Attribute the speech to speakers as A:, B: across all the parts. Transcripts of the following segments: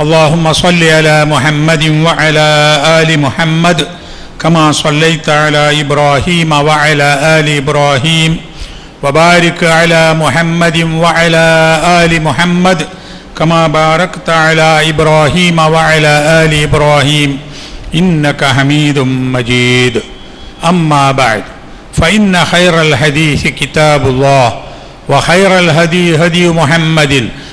A: اللهم صل على محمد وعلى آل محمد كما صليت على إبراهيم وعلى آل إبراهيم وبارك على محمد وعلى آل محمد كما باركت على إبراهيم وعلى آل إبراهيم إنك حميد مجيد. أما بعد فإن خير الحديث كتاب الله وخير الهدي هدي محمد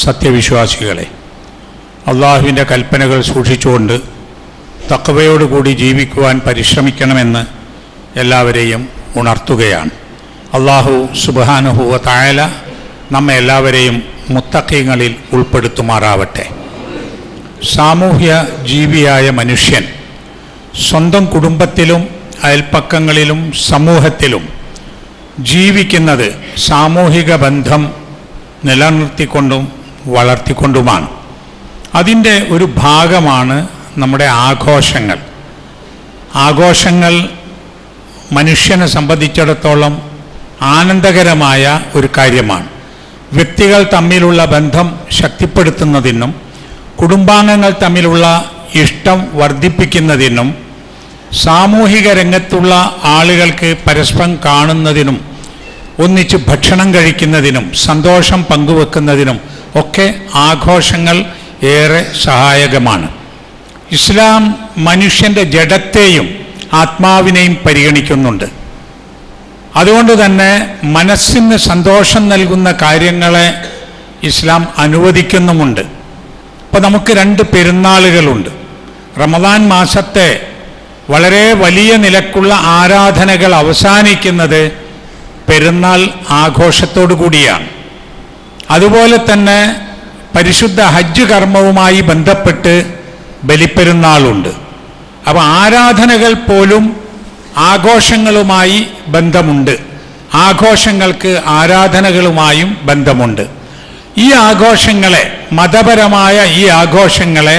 A: സത്യവിശ്വാസികളെ അള്ളാഹുവിന്റെ കൽപ്പനകൾ സൂക്ഷിച്ചുകൊണ്ട് തക്കവയോടുകൂടി ജീവിക്കുവാൻ പരിശ്രമിക്കണമെന്ന് എല്ലാവരെയും ഉണർത്തുകയാണ്. അള്ളാഹു സുബാനുഹുവ തായാല നമ്മെ എല്ലാവരെയും മുത്തക്കീങ്ങളിൽ ഉൾപ്പെടുത്തുമാറാവട്ടെ. സാമൂഹ്യ ജീവിയായ മനുഷ്യൻ സ്വന്തം കുടുംബത്തിലും അയൽപ്പക്കങ്ങളിലും സമൂഹത്തിലും ജീവിക്കുന്നത് സാമൂഹിക ബന്ധം നിലനിർത്തിക്കൊണ്ടും വളർത്തിക്കൊണ്ടുമാണ്. അതിന്റെ ഒരു ഭാഗമാണ് നമ്മുടെ ആഘോഷങ്ങൾ. ആഘോഷങ്ങൾ മനുഷ്യനെ സംബന്ധിച്ചിടത്തോളം ആനന്ദകരമായ ഒരു കാര്യമാണ്. വ്യക്തികൾ തമ്മിലുള്ള ബന്ധം ശക്തിപ്പെടുത്തുന്നതിനും കുടുംബാംഗങ്ങൾ തമ്മിലുള്ള ഇഷ്ടം വർദ്ധിപ്പിക്കുന്നതിനും സാമൂഹിക രംഗത്തുള്ള ആളുകൾക്ക് പരസ്പരം കാണുന്നതിനും ഒന്നിച്ച് ഭക്ഷണം കഴിക്കുന്നതിനും സന്തോഷം പങ്കുവെക്കുന്നതിനും ഒക്കെ ആഘോഷങ്ങൾ ഏറെ സഹായകമാണ്. ഇസ്ലാം മനുഷ്യന്റെ ജഡത്തെയും ആത്മാവിനെയും പരിഗണിക്കുന്നുണ്ട്. അതുകൊണ്ട് തന്നെ മനസ്സിന് സന്തോഷം നൽകുന്ന കാര്യങ്ങളെ ഇസ്ലാം അനുവദിക്കുന്നുമുണ്ട്. ഇപ്പം നമുക്ക് രണ്ട് പെരുന്നാളുകളുണ്ട്. റമദാൻ മാസത്തെ വളരെ വലിയ നിലക്കുള്ള ആരാധനകൾ അവസാനിക്കുന്നത് പെരുന്നാൾ ആഘോഷത്തോടു കൂടിയാണ് അതുപോലെ തന്നെ പരിശുദ്ധ ഹജ്ജ് കർമ്മവുമായി ബന്ധപ്പെട്ട് ബലിപ്പെരുന്നാളുണ്ട്. അപ്പോൾ ആരാധനകൾ പോലും ആഘോഷങ്ങളുമായി ബന്ധമുണ്ട്. ആഘോഷങ്ങൾക്ക് ആരാധനകളുമായും ബന്ധമുണ്ട്. ഈ ആഘോഷങ്ങളെ മതപരമായ ഈ ആഘോഷങ്ങളെ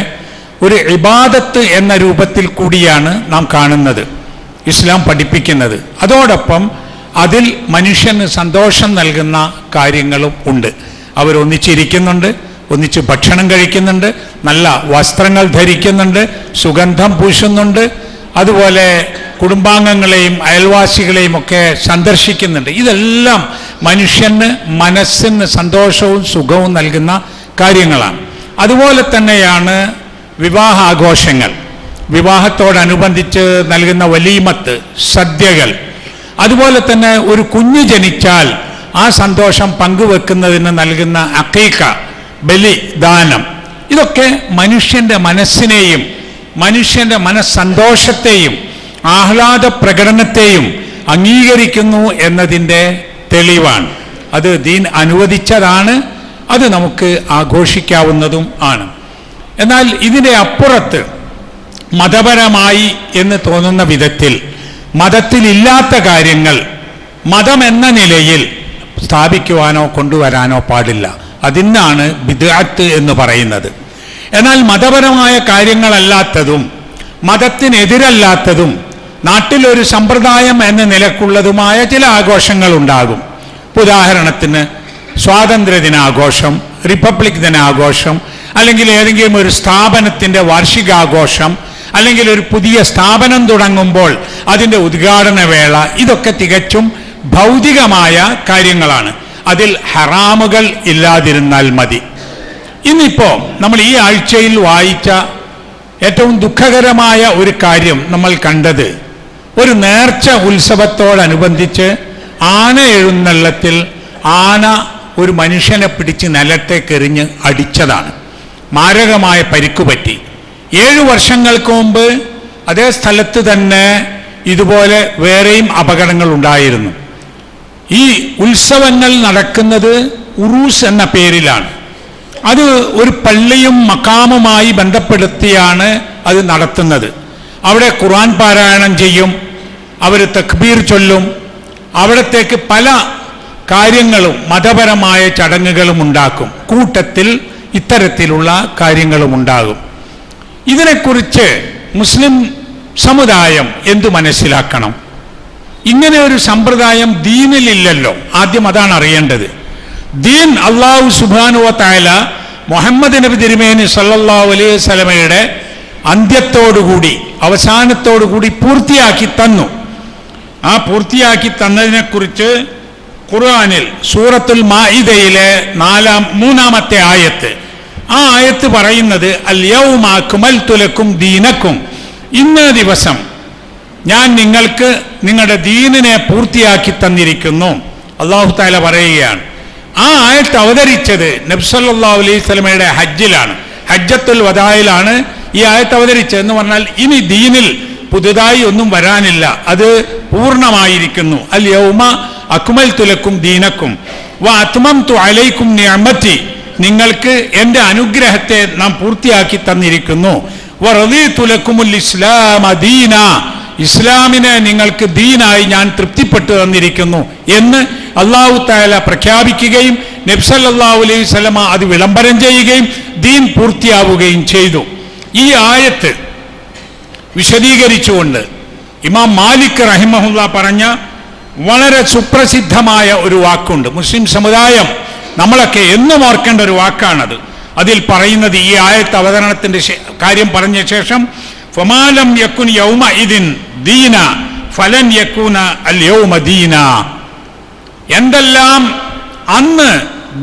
A: ഒരു ഇബാദത്ത് എന്ന രൂപത്തിൽ കൂടിയാണ് നാം കാണുന്നത് ഇസ്ലാം പഠിപ്പിക്കുന്നത്. അതോടൊപ്പം അതിൽ മനുഷ്യന് സന്തോഷം നൽകുന്ന കാര്യങ്ങളും ഉണ്ട്. അവരൊന്നിച്ചിരിക്കുന്നുണ്ട് ഒന്നിച്ച് ഭക്ഷണം കഴിക്കുന്നുണ്ട് നല്ല വസ്ത്രങ്ങൾ ധരിക്കുന്നുണ്ട് സുഗന്ധം പൂശുന്നുണ്ട് അതുപോലെ കുടുംബാംഗങ്ങളെയും അയൽവാസികളെയും ഒക്കെ സന്ദർശിക്കുന്നുണ്ട്. ഇതെല്ലാം മനുഷ്യന് മനസ്സിന് സന്തോഷവും സുഖവും നൽകുന്ന കാര്യങ്ങളാണ്. അതുപോലെ തന്നെയാണ് വിവാഹ വിവാഹാഘോഷങ്ങൾ. വിവാഹത്തോടനുബന്ധിച്ച് നൽകുന്ന വലീമത്ത് സദ്യകൾ. അതുപോലെ തന്നെ ഒരു കുഞ്ഞ് ജനിച്ചാൽ ആ സന്തോഷം പങ്കുവെക്കുന്നതിന് നൽകുന്ന അക്കൈക്ക ബലി ദാനം. ഇതൊക്കെ മനുഷ്യന്റെ മനസ്സിനെയും മനുഷ്യന്റെ മനസ്സന്തോഷത്തെയും ആഹ്ലാദ പ്രകടനത്തെയും അംഗീകരിക്കുന്നു എന്നതിന്റെ തെളിവാണ്. അത് ദീൻ അനുവദിച്ചതാണ് അത് നമുക്ക് ആഘോഷിക്കാവുന്നതും ആണ്. എന്നാൽ ഇതിന്റെ അപ്പുറത്ത് മതപരമായി എന്ന് തോന്നുന്ന വിധത്തിൽ മതത്തിലില്ലാത്ത കാര്യങ്ങൾ മതമെന്ന നിലയിൽ സ്ഥാപിക്കുവാനോ കൊണ്ടുവരാനോ പാടില്ല. അതിനാണ് ബിദാത്ത് എന്ന് പറയുന്നത്. എന്നാൽ മതപരമായ കാര്യങ്ങളല്ലാത്തതും മതത്തിനെതിരല്ലാത്തതും നാട്ടിലൊരു സമ്പ്രദായം എന്ന നിലക്കുള്ളതുമായ ചില ആഘോഷങ്ങൾ ഉണ്ടാകും ഉദാഹരണത്തിന് സ്വാതന്ത്ര്യ ദിനാഘോഷം റിപ്പബ്ലിക് ദിനാഘോഷം അല്ലെങ്കിൽ ഏതെങ്കിലും ഒരു സ്ഥാപനത്തിന്റെ വാർഷികാഘോഷം അല്ലെങ്കിൽ ഒരു പുതിയ സ്ഥാപനം തുടങ്ങുമ്പോൾ അതിന്റെ ഉദ്ഘാടന വേള ഇതൊക്കെ തികച്ചും ഭൗതികമായ കാര്യങ്ങളാണ്. അതിൽ ഹറാമുകൾ ഇല്ലാതിരുന്നാൽ മതി. ഇന്നിപ്പോ നമ്മൾ ഈ ആഴ്ചയിൽ വായിച്ച ഏറ്റവും ദുഃഖകരമായ ഒരു കാര്യം നമ്മൾ കണ്ടത് ഒരു നേർച്ച ഉത്സവത്തോടനുബന്ധിച്ച് ആന എഴുന്നള്ളത്തിൽ ആന ഒരു മനുഷ്യനെ പിടിച്ച് നിലത്തേക്കെറിഞ്ഞ് അടിച്ചതാണ്. മാരകമായ പരിക്ക് പറ്റി. ഏഴു വർഷങ്ങൾക്ക് മുമ്പ് അതേ സ്ഥലത്ത് തന്നെ ഇതുപോലെ വേറെയും അപകടങ്ങൾ ഉണ്ടായിരുന്നു. ഈ ഉത്സവങ്ങൾ നടക്കുന്നത് ഉറൂസ് എന്ന പേരിലാണ്. അത് ഒരു പള്ളിയും മക്കാമുമായി ബന്ധപ്പെടുത്തിയാണ് അത് നടത്തുന്നത്. അവിടെ ഖുർആൻ പാരായണം ചെയ്യും അവർ തക്ബീർ ചൊല്ലും അവിടത്തേക്ക് പല കാര്യങ്ങളും മതപരമായ ചടങ്ങുകളും ഉണ്ടാക്കും. കൂട്ടത്തിൽ ഇത്തരത്തിലുള്ള കാര്യങ്ങളും ഉണ്ടാകും. ഇതിനെക്കുറിച്ച് മുസ്ലിം സമുദായം എന്തു മനസ്സിലാക്കണം? ഇങ്ങനെ ഒരു സമ്പ്രദായം ദീനിലില്ലല്ലോ. ആദ്യം അതാണ് അറിയേണ്ടത്. ദീൻ അള്ളാഹു സുബാനുവ തായാല മുഹമ്മദ് നബി തിരുമേനി സല്ലാ അലൈഹി സ്വലമയുടെ അന്ത്യത്തോടുകൂടി അവസാനത്തോടുകൂടി പൂർത്തിയാക്കി തന്നു. ആ പൂർത്തിയാക്കി തന്നതിനെക്കുറിച്ച് ഖുർആാനിൽ സൂറത്തുൽ മാഇദയിലെ നാലാം മൂന്നാമത്തെ ആയത്ത്. ആ ആയത്ത് പറയുന്നത് അൽ യൗമാ കുമൽ തുലക്കും ദീനക്കും. ഇന്ന ദിവസം ഞാൻ നിങ്ങൾക്ക് നിങ്ങളുടെ ദീനിനെ പൂർത്തിയാക്കി തന്നിരിക്കുന്നു. അള്ളാഹു താല പറയുകയാണ് ആ ആയത്ത് അവതരിച്ചത് നബ്സല്ലാ അലൈഹി സ്വലമയുടെ ഹജ്ജിലാണ് ഹജ്ജത്തുൽ വദായിലാണ് ഈ ആയത്ത് അവതരിച്ചത് എന്ന് പറഞ്ഞാൽ ഇനി ദീനിൽ പുതുതായി ഒന്നും വരാനില്ല അത് പൂർണമായിരിക്കുന്നു. അൽ യൗമ അക്മൽ തുലക്കും ദീനക്കും വ അത്മം തു അലൈക്കും ഞമ്മത്തി നിങ്ങൾക്ക് എന്റെ അനുഗ്രഹത്തെ നാം പൂർത്തിയാക്കി തന്നിരിക്കുന്നു. വ റളീ തുലക്കുമുൽ ഇസ്ലാം ദീന ഇസ്ലാമിനെ നിങ്ങൾക്ക് ദീനായി ഞാൻ തൃപ്തിപ്പെട്ടു തന്നിരിക്കുന്നു എന്ന് അള്ളാഹു താല പ്രഖ്യാപിക്കുകയും നബ്സല്ലാഹു അലൈഹി സ്വലമ അത് വിളംബരം ചെയ്യുകയും ദീൻ പൂർത്തിയാവുകയും ചെയ്തു. ഈ ആയത്ത് വിശദീകരിച്ചുകൊണ്ട് ഇമാം മാലിക് റഹിമഹുല്ല പറഞ്ഞ വളരെ സുപ്രസിദ്ധമായ ഒരു വാക്കുണ്ട്. മുസ്ലിം സമുദായം നമ്മളൊക്കെ എന്നും ഓർക്കേണ്ട ഒരു വാക്കാണത്. അതിൽ പറയുന്നത് ഈ ആയത്ത് അവതരണത്തിന്റെ കാര്യം പറഞ്ഞ ശേഷം ഫമാലം യക്കുൻ യൗമ ഇതിൻ ദീന ഫലൻ യക്കൂന അൽ യൗമ ദീന. എന്തെല്ലാം അന്ന്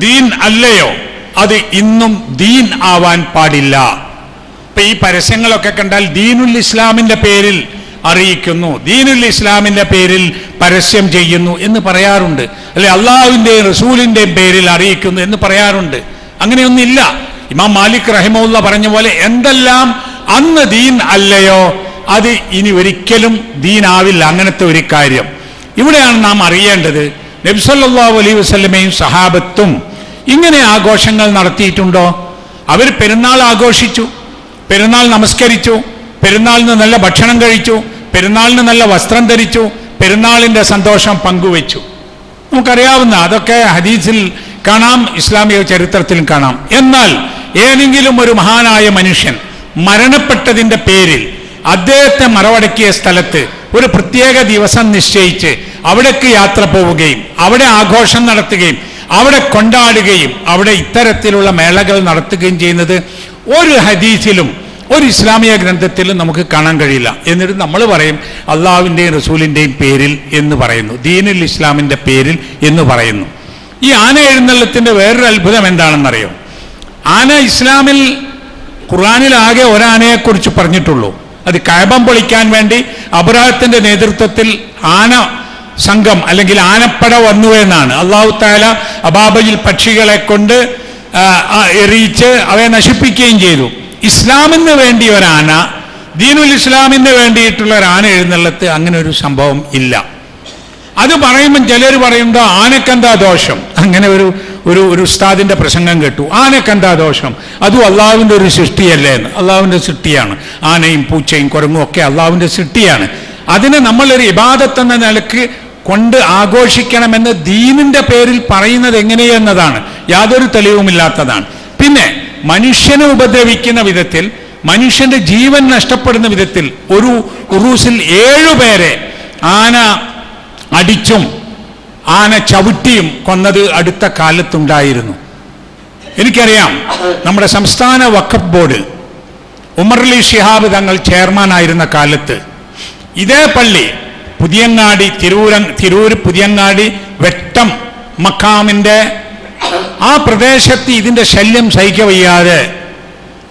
A: ദീൻ അല്ലയോ അത് ഇന്നും ദീൻ ആവാൻ പാടില്ല. ഇപ്പൊ ഈ പരസ്യങ്ങളൊക്കെ കണ്ടാൽ ദീനുൽ ഇസ്ലാമിന്റെ പേരിൽ അറിയിക്കുന്നു. ദീനുൽ ഇസ്ലാമിന്റെ പേരിൽ പരസ്യം ചെയ്യുന്നു എന്ന് പറയാറുണ്ട്. അല്ലെ അള്ളാഹുവിന്റെയും റസൂലിന്റെയും പേരിൽ അറിയിക്കുന്നു എന്ന് പറയാറുണ്ട്. അങ്ങനെയൊന്നില്ല ഇമാം മാലിക് റഹിമുള്ള പറഞ്ഞ പോലെ എന്തെല്ലാം അന്ന് ദീൻ അല്ലയോ? അത് ഇനി ഒരിക്കലും ദീനാവില്ല. അങ്ങനത്തെ ഒരു കാര്യം. ഇവിടെയാണ് നാം അറിയേണ്ടത്. നബ്സല്ലാഹു അലൈഹി വസ്ലമയും സഹാബത്തും ഇങ്ങനെ ആഘോഷങ്ങൾ നടത്തിയിട്ടുണ്ടോ? അവർ പെരുന്നാൾ ആഘോഷിച്ചു പെരുന്നാൾ നമസ്കരിച്ചു പെരുന്നാളിന് നല്ല ഭക്ഷണം കഴിച്ചു പെരുന്നാളിന് നല്ല വസ്ത്രം ധരിച്ചു പെരുന്നാളിന്റെ സന്തോഷം പങ്കുവെച്ചു. നമുക്കറിയാവുന്ന അതൊക്കെ ഹദീസിൽ കാണാം ഇസ്ലാമിക ചരിത്രത്തിലും കാണാം. എന്നാൽ ഏതെങ്കിലും ഒരു മഹാനായ മനുഷ്യൻ മരണപ്പെട്ടതിന്റെ പേരിൽ അദ്ദേഹത്തെ മറവടക്കിയ സ്ഥലത്ത് ഒരു പ്രത്യേക ദിവസം നിശ്ചയിച്ച് അവിടേക്ക് യാത്ര പോവുകയും അവിടെ ആഘോഷം നടത്തുകയും അവിടെ കൊണ്ടാടുകയും അവിടെ ഇത്തരത്തിലുള്ള മേളകൾ നടത്തുകയും ചെയ്യുന്നത് ഒരു ഹദീസിലും ഒരു ഇസ്ലാമിക ഗ്രന്ഥത്തിലും നമുക്ക് കാണാൻ കഴിയില്ല. എന്നിട്ട് നമ്മൾ പറയും അള്ളാഹുവിന്റെയും റസൂലിന്റെയും പേരിൽ എന്ന് പറയുന്നു. ദീനുൽ ഇസ്ലാമിന്റെ പേരിൽ എന്ന് പറയുന്നു. ഈ ആന എഴുന്നള്ളത്തിന്റെ വേറൊരു അത്ഭുതം എന്താണെന്നറിയോ? ആന ഇസ്ലാമിൽ ഖുറാനിൽ ആകെ ഒരാനയെക്കുറിച്ച് പറഞ്ഞിട്ടുള്ളൂ. അത് കയബം പൊളിക്കാൻ വേണ്ടി അബുരാഹത്തിന്റെ നേതൃത്വത്തിൽ ആന സംഘം അല്ലെങ്കിൽ ആനപ്പട വന്നു എന്നാണ്. അള്ളാഹു താല അബാബയിൽ പക്ഷികളെ കൊണ്ട് എറിയിച്ച് അവയെ നശിപ്പിക്കുകയും ചെയ്തു. ഇസ്ലാമിന് വേണ്ടി ഒരാന ദീനുൽ ഇസ്ലാമിന് വേണ്ടിയിട്ടുള്ള ഒരു ആന എഴുന്നള്ളത്ത് അങ്ങനെ ഒരു സംഭവം ഇല്ല. അത് പറയുമ്പോൾ ചിലർ പറയുമ്പോൾ ആനക്കെന്താ ദോഷം? അങ്ങനെ ഒരു ഒരു ഒരു ഉസ്താദിന്റെ പ്രസംഗം കേട്ടു. ആനക്കെന്താ ദോഷം? അതും അള്ളാവിന്റെ ഒരു സൃഷ്ടിയല്ലേ എന്ന്. അള്ളാവിന്റെ സൃഷ്ടിയാണ്. ആനയും പൂച്ചയും കുരങ്ങും ഒക്കെ അള്ളാവിന്റെ സൃഷ്ടിയാണ്. അതിനെ നമ്മളൊരു ഇബാദത്ത് എന്ന നിലയ്ക്ക് കൊണ്ട് ആഘോഷിക്കണമെന്ന് ദീനിന്റെ പേരിൽ പറയുന്നത് എങ്ങനെയെന്നതാണ് യാതൊരു തെളിവുമില്ലാത്തതാണ് പിന്നെ മനുഷ്യനെ ഉപദ്രവിക്കുന്ന വിധത്തിൽ മനുഷ്യന്റെ ജീവൻ നഷ്ടപ്പെടുന്ന വിധത്തിൽ ഒരു ഉറൂസിൽ ഏഴുപേരെ ആന അടിച്ചും ആന ചവിട്ടിയും കൊന്നത് അടുത്ത കാലത്തുണ്ടായിരുന്നു. എനിക്കറിയാം നമ്മുടെ സംസ്ഥാന വഖഫ് ബോർഡ് ഉമർലി ഷിഹാബ് തങ്ങൾ ചെയർമാനായിരുന്ന കാലത്ത് ഇതേ പള്ളി പുതിയങ്ങാടി തിരൂര തിരൂർ പുതിയങ്ങാടി വെട്ടം മക്കാമിന്റെ ആ പ്രദേശത്ത് ഇതിന്റെ ശല്യം സഹിക്ക വയ്യാതെ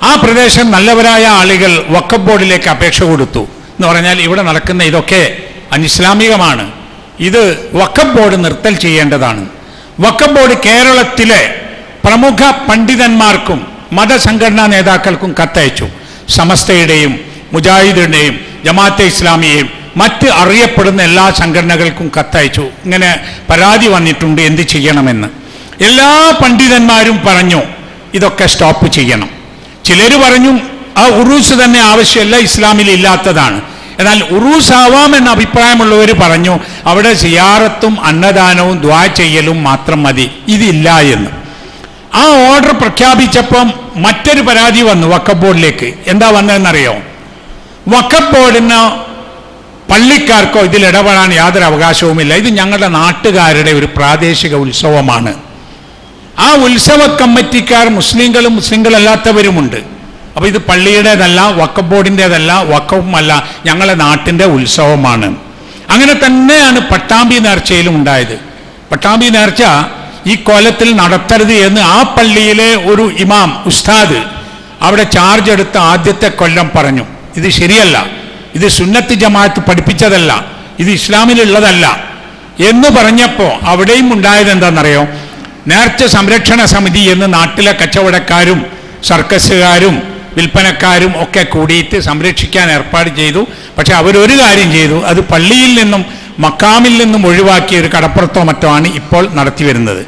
A: ആ പ്രദേശം നല്ലവരായ ആളുകൾ വക്കഫ് ബോർഡിലേക്ക് അപേക്ഷ കൊടുത്തു. എന്ന് പറഞ്ഞാൽ ഇവിടെ നടക്കുന്ന ഇതൊക്കെ അനിസ്ലാമികമാണ്. ഇത് വക്കം ബോർഡ് നിർത്തൽ ചെയ്യേണ്ടതാണ്. വക്കം ബോർഡ് കേരളത്തിലെ പ്രമുഖ പണ്ഡിതന്മാർക്കും മതസംഘടനാ നേതാക്കൾക്കും കത്തയച്ചു. സമസ്തയുടെയും മുജാഹിദിന്റെയും ജമാഅത്തെ ഇസ്ലാമിയെയും മറ്റ് അറിയപ്പെടുന്ന എല്ലാ സംഘടനകൾക്കും കത്തയച്ചു. ഇങ്ങനെ പരാതി വന്നിട്ടുണ്ട് എന്ത് ചെയ്യണമെന്ന്. എല്ലാ പണ്ഡിതന്മാരും പറഞ്ഞു ഇതൊക്കെ സ്റ്റോപ്പ് ചെയ്യണം. ചിലർ പറഞ്ഞു ആ ഉറൂസ് തന്നെ ആവശ്യമല്ല ഇസ്ലാമിൽ ഇല്ലാത്തതാണ്. എന്നാൽ ഉറൂസ് ആവാം എന്ന അഭിപ്രായമുള്ളവർ പറഞ്ഞു അവിടെ സിയാറത്തും അന്നദാനവും ദ്വാ ചെയ്യലും മാത്രം മതി ഇതില്ല എന്ന്. ആ ഓർഡർ പ്രഖ്യാപിച്ചപ്പം മറ്റൊരു പരാതി വന്നു വക്കഫ് ബോർഡിലേക്ക് എന്താ വന്നതെന്നറിയോ? വക്കഫ് ബോർഡിന് പള്ളിക്കാർക്കോ ഇതിൽ ഇടപെടാൻ യാതൊരു അവകാശവുമില്ല. ഇത് ഞങ്ങളുടെ നാട്ടുകാരുടെ ഒരു പ്രാദേശിക ഉത്സവമാണ്. ആ ഉത്സവ കമ്മിറ്റിക്കാർ മുസ്ലിങ്ങളും മുസ്ലിങ്ങളല്ലാത്തവരുമുണ്ട്. അപ്പൊ ഇത് പള്ളിയുടേതല്ല വക്കഫ് ബോർഡിന്റെതല്ല വക്കഫുമല്ല ഞങ്ങളെ നാട്ടിന്റെ ഉത്സവമാണ്. അങ്ങനെ തന്നെയാണ് പട്ടാമ്പി നേർച്ചയിലും ഉണ്ടായത്. പട്ടാമ്പി നേർച്ച ഈ കൊലത്തിൽ നടത്തരുത് എന്ന് ആ പള്ളിയിലെ ഒരു ഇമാം ഉസ്താദ് അവിടെ ചാർജ് എടുത്ത ആദ്യത്തെ കൊല്ലം പറഞ്ഞു. ഇത് ശരിയല്ല. ഇത് സുന്നത്ത് ജമാഅത്ത് പഠിപ്പിച്ചതല്ല. ഇത് ഇസ്ലാമിലുള്ളതല്ല. എന്ന് പറഞ്ഞപ്പോൾ അവിടെയും ഉണ്ടായത് എന്താണെന്നറിയോ? നേർച്ച സംരക്ഷണ സമിതി എന്ന് നാട്ടിലെ കച്ചവടക്കാരും സർക്കസുകാരും വിൽപ്പനക്കാരും ഒക്കെ കൂടിയിട്ട് സംരക്ഷിക്കാൻ ഏർപ്പാട് ചെയ്തു. പക്ഷെ അവരൊരു കാര്യം ചെയ്തു. അത് പള്ളിയിൽ നിന്നും മക്കാമിൽ നിന്നും ഒഴിവാക്കിയ ഒരു കടപ്പുറത്തോ മറ്റോ ആണ് ഇപ്പോൾ നടത്തി വരുന്നത്.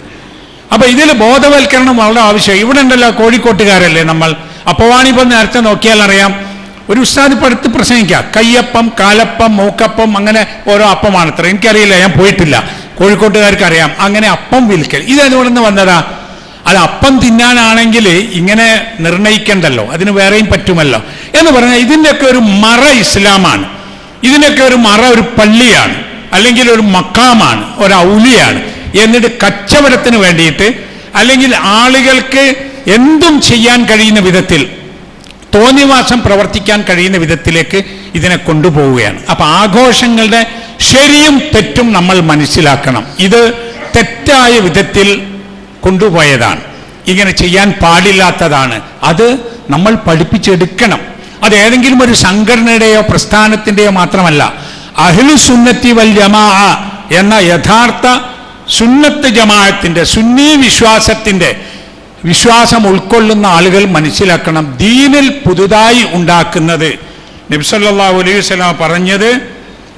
A: അപ്പൊ ഇതിൽ ബോധവൽക്കരണം വളരെ ആവശ്യം ഇവിടെ ഉണ്ടല്ലോ കോഴിക്കോട്ടുകാരല്ലേ നമ്മൾ. അപ്പവാണിപ്പം നേരത്തെ നോക്കിയാൽ അറിയാം. ഒരു ഉസ്താദ് പടുത്ത് പ്രസംഗിക്കാം. കയ്യപ്പം കാലപ്പം മൂക്കപ്പം അങ്ങനെ ഓരോ അപ്പമാണ് അത്ര എനിക്കറിയില്ല ഞാൻ പോയിട്ടില്ല. കോഴിക്കോട്ടുകാർക്ക് അറിയാം അങ്ങനെ അപ്പം വിൽക്കൽ. ഇത് അതുകൊണ്ടെന്ന് വന്നതാ? അത് അപ്പം തിന്നാനാണെങ്കിൽ ഇങ്ങനെ നിർണയിക്കണ്ടല്ലോ. അതിന് വേറെയും പറ്റുമല്ലോ. എന്ന് പറഞ്ഞാൽ ഇതിന്റെയൊക്കെ ഒരു മറ ഇസ്ലാമാണ്. ഇതിനൊക്കെ ഒരു മറ ഒരു പള്ളിയാണ്. അല്ലെങ്കിൽ ഒരു മക്കാമാണ് ഒരു ഔലിയാണ്. എന്നിട്ട് കച്ചവടത്തിന് വേണ്ടിയിട്ട് അല്ലെങ്കിൽ ആളുകൾക്ക് എന്തും ചെയ്യാൻ കഴിയുന്ന വിധത്തിൽ തോന്നിവാസം പ്രവർത്തിക്കാൻ കഴിയുന്ന വിധത്തിലേക്ക് ഇതിനെ കൊണ്ടുപോവുകയാണ്. അപ്പൊ ആഘോഷങ്ങളുടെ ശരിയും തെറ്റും നമ്മൾ മനസ്സിലാക്കണം. ഇത് തെറ്റായ വിധത്തിൽ കൊണ്ടുപോയതാണ്. ഇങ്ങനെ ചെയ്യാൻ പാടില്ലാത്തതാണ്. അത് നമ്മൾ പഠിപ്പിച്ചെടുക്കണം. അത് ഏതെങ്കിലും ഒരു സംഘടനയുടെയോ പ്രസ്ഥാനത്തിന്റെയോ മാത്രമല്ല. അഹ്ലു സുന്നത്തി വൽ ജമാ എന്ന യഥാർത്ഥ സുന്നത്ത് ജമാഅത്തിന്റെ സുന്നി വിശ്വാസത്തിന്റെ വിശ്വാസം ഉൾക്കൊള്ളുന്ന ആളുകൾ മനസ്സിലാക്കണം. ദീനിൽ പുതുതായി ഉണ്ടാക്കുന്നത്. നബ്സല്ലാ അലൈഹി വസല്ലം പറഞ്ഞത്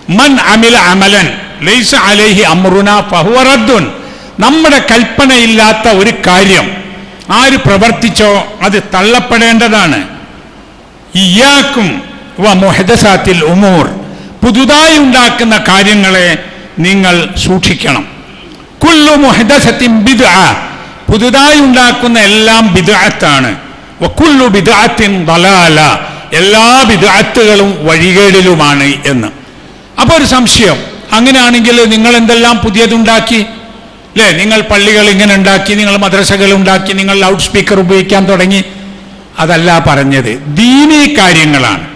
A: മൻ അമില അമലൻ ലൈസ അലൈഹി അമ്രുന ഫഹുവ റദ്ദുൻ. നമ്മുടെ കൽപ്പനയില്ലാത്ത ഒരു കാര്യം ആര് പ്രവർത്തിച്ചോ അത് തള്ളപ്പെടേണ്ടതാണ്. ഇയാക്കും മൊഹദസാത്തിൽ ഉമൂർ പുതുതായി ഉണ്ടാക്കുന്ന കാര്യങ്ങളെ നിങ്ങൾ സൂക്ഷിക്കണം. കുല്ലു മുഹദസത്തിൻ ബിദ പുതുതായി ഉണ്ടാക്കുന്ന എല്ലാം ബിദാത്താണ് കുല്ലു ബിദാത്തിൻ ദലാല എല്ലാ ബിദാത്തുകളും വഴികേടിലുമാണ് എന്ന്. അപ്പോൾ ഒരു സംശയം അങ്ങനെയാണെങ്കിൽ നിങ്ങൾ എന്തെല്ലാം പുതിയതുണ്ടാക്കി? അല്ലേ നിങ്ങൾ പള്ളികൾ ഇങ്ങനെ ഉണ്ടാക്കി നിങ്ങൾ മദ്രസകൾ ഉണ്ടാക്കി നിങ്ങൾ ലൗഡ് സ്പീക്കർ ഉപയോഗിക്കാൻ തുടങ്ങി. അതല്ല പറഞ്ഞത്. ദീനീ കാര്യങ്ങളാണ്.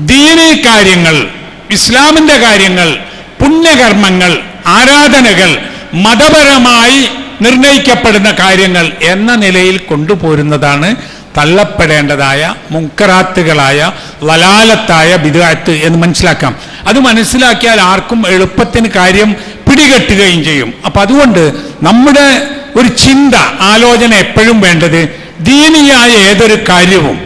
A: ദീനീ കാര്യങ്ങൾ ഇസ്ലാമിന്റെ കാര്യങ്ങൾ പുണ്യകർമ്മങ്ങൾ ആരാധനകൾ മതപരമായി നിർണയിക്കപ്പെടുന്ന കാര്യങ്ങൾ എന്ന നിലയിൽ കൊണ്ടുപോരുന്നതാണ് തള്ളപ്പെടേണ്ടതായ മുക്കറാത്തുകളായ വലാലത്തായ ബിദാത്ത് എന്ന് മനസ്സിലാക്കാം. അത് മനസ്സിലാക്കിയാൽ ആർക്കും എളുപ്പത്തിന് കാര്യം പിടികെട്ടുകയും ചെയ്യും. അപ്പൊ അതുകൊണ്ട് നമ്മുടെ ഒരു ചിന്ത ആലോചന എപ്പോഴും വേണ്ടത് ദീനിയായ ഏതൊരു കാര്യവും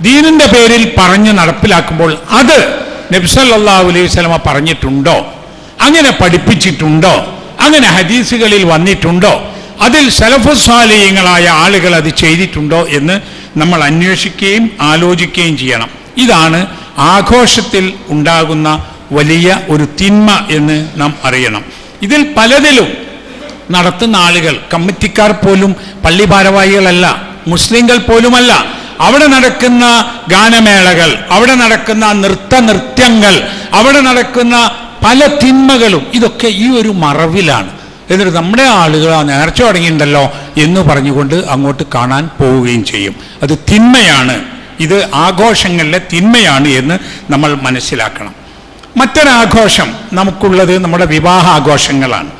A: ദീനിന്റെ പേരിൽ പറഞ്ഞ് നടപ്പിലാക്കുമ്പോൾ അത് നബ്സല്ലാഹു അലൈഹി സ്വലമ പറഞ്ഞിട്ടുണ്ടോ? അങ്ങനെ പഠിപ്പിച്ചിട്ടുണ്ടോ? അങ്ങനെ ഹദീസുകളിൽ വന്നിട്ടുണ്ടോ? അതിൽ സലഫുസ്വാലീയങ്ങളായ ആളുകൾ അത് ചെയ്തിട്ടുണ്ടോ എന്ന് നമ്മൾ അന്വേഷിക്കുകയും ആലോചിക്കുകയും ചെയ്യണം. ഇതാണ് ആഘോഷത്തിൽ ഉണ്ടാകുന്ന വലിയ ഒരു തിന്മ എന്ന് നാം അറിയണം. ഇതിൽ പലതിലും നടത്തുന്ന ആളുകൾ കമ്മിറ്റിക്കാർ പോലും പള്ളി ഭാരവാഹികളല്ല മുസ്ലിങ്ങൾ പോലുമല്ല. അവിടെ നടക്കുന്ന ഗാനമേളകൾ അവിടെ നടക്കുന്ന നൃത്ത നൃത്യങ്ങൾ അവിടെ നടക്കുന്ന പല തിന്മകളും ഇതൊക്കെ ഈ ഒരു മറവിലാണ്. എന്നിട്ട് നമ്മുടെ ആളുകൾ ആ നേർച്ച തുടങ്ങിയിട്ടുണ്ടല്ലോ എന്ന് പറഞ്ഞുകൊണ്ട് അങ്ങോട്ട് കാണാൻ പോവുകയും ചെയ്യും. അത് തിന്മയാണ്. ഇത് ആഘോഷങ്ങളിലെ തിന്മയാണ് എന്ന് നമ്മൾ മനസ്സിലാക്കണം. മറ്റൊരാഘോഷം നമുക്കുള്ളത് നമ്മുടെ വിവാഹ ആഘോഷങ്ങളാണ്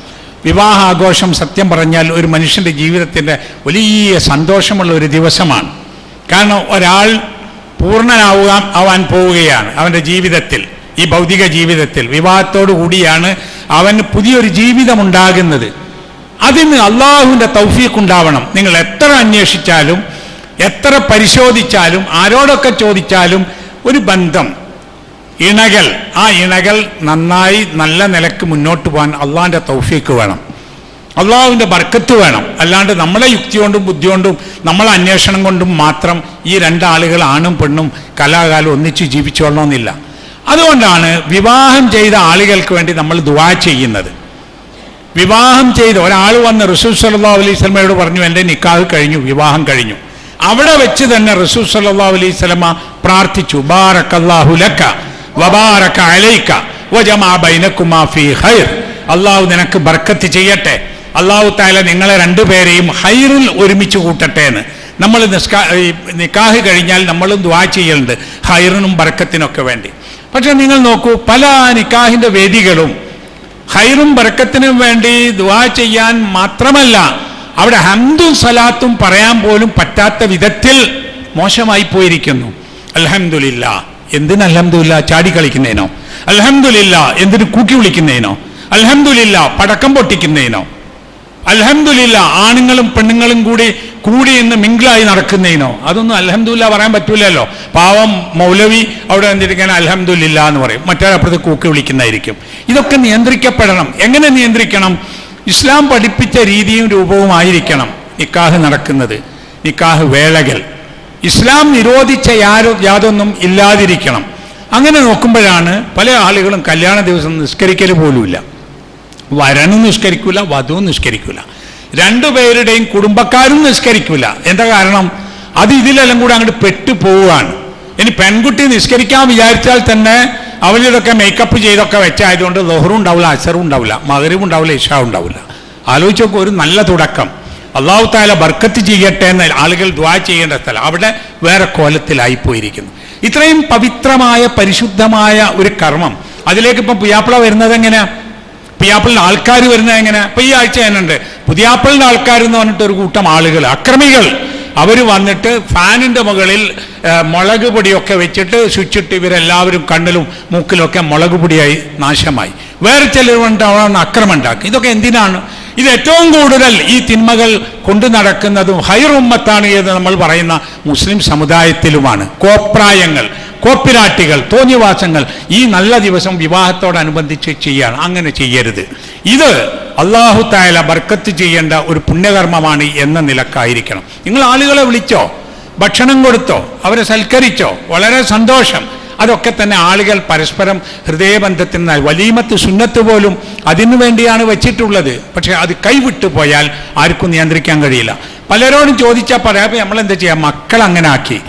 A: വിവാഹാഘോഷം സത്യം പറഞ്ഞാൽ ഒരു മനുഷ്യന്റെ ജീവിതത്തിന്റെ വലിയ സന്തോഷമുള്ള ഒരു ദിവസമാണ്. കാരണം ഒരാൾ പൂർണനാവുക ആവാൻ പോവുകയാണ് അവന്റെ ജീവിതത്തിൽ ഈ ഭൗതിക ജീവിതത്തിൽ. വിവാഹത്തോടു കൂടിയാണ് അവന് പുതിയൊരു ജീവിതം ഉണ്ടാകുന്നത് അതിന് അള്ളാഹുവിന്റെ തൗഫീഖ് ഉണ്ടാവണം. നിങ്ങൾ എത്ര അന്വേഷിച്ചാലും എത്ര പരിശോധിച്ചാലും ആരോടൊക്കെ ചോദിച്ചാലും ഒരു ബന്ധം ഇണകൾ ആ ഇണകൾ നന്നായി നല്ല നിലയ്ക്ക് മുന്നോട്ട് പോകാൻ അള്ളാഹിന്റെ തൗഫീക്ക് വേണം. അള്ളാഹുവിന്റെ ബർക്കത്ത് വേണം. അല്ലാണ്ട് നമ്മളെ യുക്തി കൊണ്ടും ബുദ്ധി കൊണ്ടും നമ്മളെ അന്വേഷണം കൊണ്ടും മാത്രം ഈ രണ്ടാളുകൾ ആണും പെണ്ണും കലാകാലം ഒന്നിച്ച് ജീവിച്ചോളണമെന്നില്ല. അതുകൊണ്ടാണ് വിവാഹം ചെയ്ത ആളുകൾക്ക് വേണ്ടി നമ്മൾ ദുവാ ചെയ്യുന്നത്. വിവാഹം ചെയ്ത് ഒരാൾ വന്ന് റസൂൽ സല്ലാ അലൈഹി പറഞ്ഞു എന്റെ നിക്കാഹ് കഴിഞ്ഞു വിവാഹം കഴിഞ്ഞു. അവിടെ വെച്ച് തന്നെ റസൂൽ സല്ലാ അലൈഹി സ്വലമ പ്രാർത്ഥിച്ചു ബാറക്കല്ലാഹു ലക്ക ഫീ അള്ളാഹു നിനക്ക് ബർക്കത്ത് ചെയ്യട്ടെ. അള്ളാഹു താല നിങ്ങളെ രണ്ടുപേരെയും ഹൈറിൽ ഒരുമിച്ച് കൂട്ടട്ടെ എന്ന്. നമ്മൾ നിസ്കാ നിക്കാഹ് കഴിഞ്ഞാൽ നമ്മളും ദ്വാ ചെയ്യലുണ്ട്. ഹൈറിനും ബർക്കത്തിനൊക്കെ വേണ്ടി. പക്ഷെ നിങ്ങൾ നോക്കൂ പല നിക്കാഹിന്റെ വേദികളും ഹൈറും ബർക്കത്തിനും വേണ്ടി ദ്വാ ചെയ്യാൻ മാത്രമല്ല അവിടെ ഹംദും സലാത്തും പറയാൻ പോലും പറ്റാത്ത വിധത്തിൽ മോശമായി പോയിരിക്കുന്നു. അൽഹംദുലില്ല. എന്തിന് അലഹമില്ല ചാടി കളിക്കുന്നതിനോ അലഹമില്ല എന്തിന് കൂക്കി വിളിക്കുന്നതിനോ അലഹമില്ല പടക്കം പൊട്ടിക്കുന്നതിനോ അലഹമില്ല ആണുങ്ങളും പെണ്ണുങ്ങളും കൂടി കൂടി ഇന്ന് മിങ്കിളായി നടക്കുന്നതിനോ അതൊന്നും അലഹമില്ല പറയാൻ പറ്റൂലല്ലോ. പാവം മൗലവി അവിടെ എന്തിരിക്കാൻ അലഹമില്ല എന്ന് പറയും. മറ്റൊരപ്പുറത്ത് കൂക്കി വിളിക്കുന്നതായിരിക്കും. ഇതൊക്കെ നിയന്ത്രിക്കപ്പെടണം. എങ്ങനെ നിയന്ത്രിക്കണം? ഇസ്ലാം പഠിപ്പിച്ച രീതിയും രൂപവും ആയിരിക്കണം നിക്കാഹ് നടക്കുന്നത്. നിക്കാഹ് വേളകൾ. ഇസ്ലാം നിരോധിച്ച യാരോ യാതൊന്നും ഇല്ലാതിരിക്കണം. അങ്ങനെ നോക്കുമ്പോഴാണ് പല ആളുകളും കല്യാണ ദിവസം നിസ്കരിക്കൽ പോലുമില്ല. വരനും നിഷ്കരിക്കൂല വധുവും നിഷ്കരിക്കൂല രണ്ടുപേരുടെയും കുടുംബക്കാരും നിഷ്കരിക്കൂല എന്താ കാരണം? അത് ഇതിലെല്ലാം കൂടെ അങ്ങോട്ട് പെട്ടു പോവുകയാണ്. ഇനി പെൺകുട്ടി നിഷ്കരിക്കാൻ വിചാരിച്ചാൽ തന്നെ അവരിതൊക്കെ മേക്കപ്പ് ചെയ്തൊക്കെ വെച്ചായതുകൊണ്ട് ലോഹറും ഉണ്ടാവില്ല അസറും ഉണ്ടാവില്ല മകരും ഉണ്ടാവില്ല ഇഷാവും ഉണ്ടാവില്ല ആലോചിച്ച് നോക്കൂ ഒരു നല്ല തുടക്കം. അള്ളാഹു താല ബർക്കത്ത് ചെയ്യട്ടെ എന്ന് ആളുകൾ ദ്വാ ചെയ്യേണ്ട സ്ഥലം. അവിടെ വേറെ കോലത്തിലായി പോയിരിക്കുന്നു. ഇത്രയും പവിത്രമായ പരിശുദ്ധമായ ഒരു കർമ്മം. അതിലേക്ക് ഇപ്പം പുയാപ്പിള വരുന്നത് എങ്ങനെയാ? പുതിയാപ്പിളിന്റെ ആൾക്കാർ വരുന്നത് എങ്ങനെ ഇപ്പൊ ഈ ആഴ്ച തന്നെയുണ്ട് പുതിയാപ്പിളിന്റെ ആൾക്കാർ എന്ന് പറഞ്ഞിട്ട് ഒരു കൂട്ടം ആളുകൾ അക്രമികൾ. അവർ വന്നിട്ട് ഫാനിന്റെ മുകളിൽ മുളക് പൊടിയൊക്കെ വെച്ചിട്ട് സ്വിച്ചിട്ട് ഇവരെല്ലാവരും കണ്ണിലും മൂക്കിലൊക്കെ മുളക് പൊടിയായി നാശമായി. വേറെ ചിലർ കൊണ്ട് അക്രമം ഉണ്ടാക്കും. ഇതൊക്കെ എന്തിനാണ്? ഇത് ഏറ്റവും കൂടുതൽ ഈ തിന്മകൾ കൊണ്ടു നടക്കുന്നതും ഹൈറുമ്മത്താണ് എന്ന് നമ്മൾ പറയുന്ന മുസ്ലിം സമുദായത്തിലുമാണ്. കോപ്രായങ്ങൾ കോപ്പിരാട്ടികൾ തോന്നിവാസങ്ങൾ ഈ നല്ല ദിവസം വിവാഹത്തോടനുബന്ധിച്ച് ചെയ്യാൻ അങ്ങനെ ചെയ്യരുത്. ഇത് അള്ളാഹു തായാല ബർക്കത്ത് ചെയ്യേണ്ട ഒരു പുണ്യകർമ്മമാണ് എന്ന നിലക്കായിരിക്കണം. നിങ്ങൾ ആളുകളെ വിളിച്ചോ ഭക്ഷണം കൊടുത്തോ അവരെ സൽക്കരിച്ചോ വളരെ സന്തോഷം അതൊക്കെ തന്നെ ആളുകൾ പരസ്പരം ഹൃദയബന്ധത്തിന് നൽ- വലീമത്ത് സുന്നത്ത് പോലും അതിനു വേണ്ടിയാണ് വെച്ചിട്ടുള്ളത്. പക്ഷെ അത് കൈവിട്ടു പോയാൽ ആർക്കും നിയന്ത്രിക്കാൻ കഴിയില്ല. പലരോടും ചോദിച്ചാൽ പറയാം നമ്മൾ എന്താ ചെയ്യാം? മക്കൾ അങ്ങനെ ആക്കി.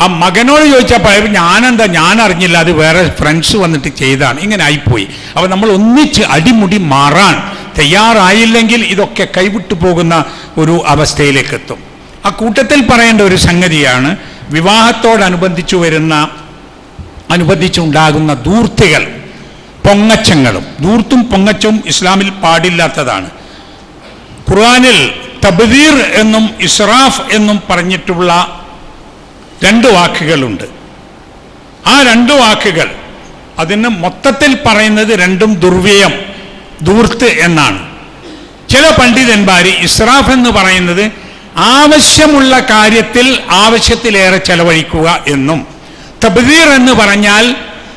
A: ആ മകനോട് ചോദിച്ചാൽ പറയാം ഞാനെന്താ? ഞാൻ അറിഞ്ഞില്ല അത് വേറെ ഫ്രണ്ട്സ് വന്നിട്ട് ചെയ്താണ്. ഇങ്ങനെ ആയിപ്പോയി. അപ്പോൾ നമ്മൾ ഒന്നിച്ച് അടിമുടി മാറാൻ തയ്യാറായില്ലെങ്കിൽ ഇതൊക്കെ കൈവിട്ടു പോകുന്ന ഒരു അവസ്ഥയിലേക്ക് എത്തും. ആ കൂട്ടത്തിൽ പറയേണ്ട ഒരു സംഗതിയാണ് വിവാഹത്തോടനുബന്ധിച്ചു വരുന്ന അനുബന്ധിച്ചുണ്ടാകുന്ന ദൂർത്തികൾ പൊങ്ങച്ചങ്ങളും. ദൂർത്തും പൊങ്ങച്ചവും ഇസ്ലാമിൽ പാടില്ലാത്തതാണ്. ഖുർആാനിൽ തബ്ദീർ എന്നും ഇസ്രാഫ് എന്നും പറഞ്ഞിട്ടുള്ള രണ്ട് വാക്കുകളുണ്ട്. ആ രണ്ട് വാക്കുകൾ അതിന് മൊത്തത്തിൽ പറയുന്നത് രണ്ടും ദുർവ്യയം ദൂർത്ത് എന്നാണ്. ചില പണ്ഡിതന്മാർ ഇസ്രാഫ് എന്ന് പറയുന്നത് ആവശ്യമുള്ള കാര്യത്തിൽ ആവശ്യത്തിലേറെ ചെലവഴിക്കുക എന്നും. തബ്ദീർ എന്ന് പറഞ്ഞാൽ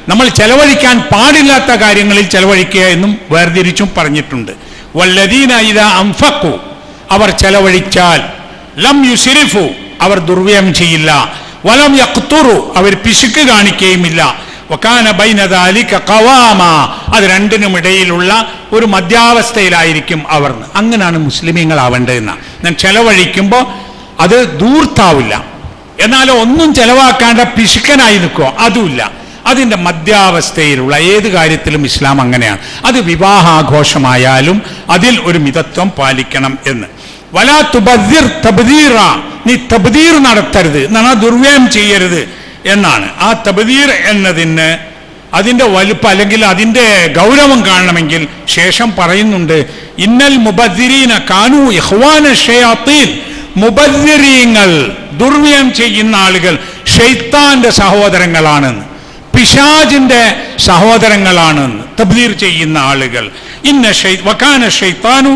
A: നമ്മൾ ചെലവഴിക്കാൻ പാടില്ലാത്ത കാര്യങ്ങളിൽ ചെലവഴിക്കുക എന്നും വേർതിരിച്ചും പറഞ്ഞിട്ടുണ്ട്. വല്ലദീന അംഫക്കു അവർ ചെലവഴിച്ചാൽ ലം യുസിരിഫു അവർ ദുർവ്യം ചെയ്യില്ല. വലം യക്തുറു അവർ പിശുക്ക് കാണിക്കുകയുമില്ല. വക്കാന ബൈനദാലിക കവാമ അത് രണ്ടിനും ഇടയിലുള്ള ഒരു മധ്യാവസ്ഥയിലായിരിക്കും അവർ. അങ്ങനെയാണ് മുസ്ലിമീങ്ങൾ ആവേണ്ടതെന്ന് ഞാൻ ചെലവഴിക്കുമ്പോൾ അത് ദൂർത്താവില്ല എന്നാൽ ഒന്നും ചെലവാക്കാണ്ട പിശുക്കനായി നിൽക്കുക. അതുമില്ല. അതിന്റെ മധ്യാവസ്ഥയിലുള്ള ഏത് കാര്യത്തിലും ഇസ്ലാം അങ്ങനെയാണ്. അത് വിവാഹാഘോഷമായാലും അതിൽ ഒരു മിതത്വം പാലിക്കണം എന്ന്. വലാ തുബദിർ തബ്ദീറ. നീ തബദീർ നടത്തരുത്. എന്നാണ് ദുർവ്യം ചെയ്യരുത് എന്നാണ്. ആ തബദീർ എന്നതിന് അതിന്റെ വലുപ്പം അല്ലെങ്കിൽ അതിന്റെ ഗൗരവം കാണണമെങ്കിൽ ശേഷം പറയുന്നുണ്ട് ഇന്നൽ മുബദിരീന കാനു യഹ്വാന ഷയാത്തീൻ. മുബദ്ദിരീങ്ങൾ ദുർവ്യം ചെയ്യുന്ന ആളുകൾ ഷെയ്ത്താന്റെ സഹോദരങ്ങളാണെന്ന് പിശാജിന്റെ സഹോദരങ്ങളാണെന്ന് തബ്ദീർ ചെയ്യുന്ന ആളുകൾ. ഇന്ന വക്കാന ഷെയ്ത്താനു